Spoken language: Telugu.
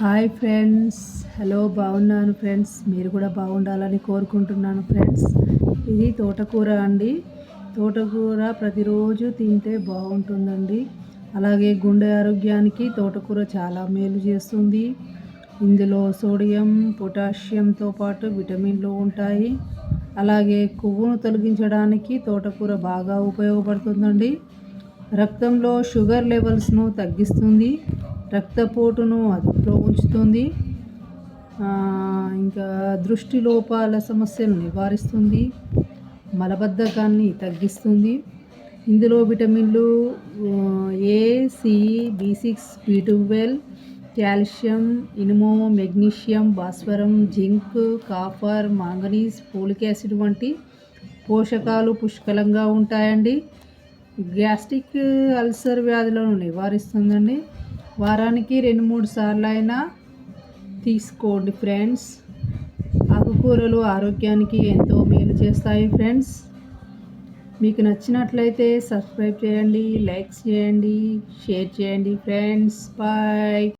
Hi friends. హలో బాగున్నాను ఫ్రెండ్స్. మీరు కూడా బాగుండాలని కోరుకుంటున్నాను ఫ్రెండ్స్. ఇది తోటకూర అండి. తోటకూర ప్రతిరోజు తింటే బాగుంటుందండి. అలాగే గుండె ఆరోగ్యానికి తోటకూర చాలా మేలు చేస్తుంది. ఇందులో సోడియం పొటాషియంతో పాటు విటమిన్లు ఉంటాయి. అలాగే కొవ్వును తొలగించడానికి తోటకూర బాగా ఉపయోగపడుతుందండి. రక్తంలో షుగర్ లెవెల్స్ను తగ్గిస్తుంది. రక్తపోటును అదుపులో ఉంచుతుంది. ఇంకా దృష్టి లోపాల సమస్యను నివారిస్తుంది. మలబద్ధకాన్ని తగ్గిస్తుంది. ఇందులో విటమిన్లు A C B six B twelve calcium ఇనుమో magnesium భాస్వరం zinc copper manganese folic acid వంటి పోషకాలు పుష్కలంగా ఉంటాయండి. గ్యాస్ట్రిక్ అల్సర్ వ్యాధులను నివారిస్తుందండి. వారానికి రెండు మూడు సార్లు అయినా తీసుకోండి ఫ్రెండ్స్. ఆకుకూరలు ఆరోగ్యానికి ఎంతో మేలు చేస్తాయి ఫ్రెండ్స్. మీకు నచ్చినట్లయితే సబ్స్క్రైబ్ చేయండి లైక్స్ చేయండి షేర్ చేయండి ఫ్రెండ్స్. బాయ్.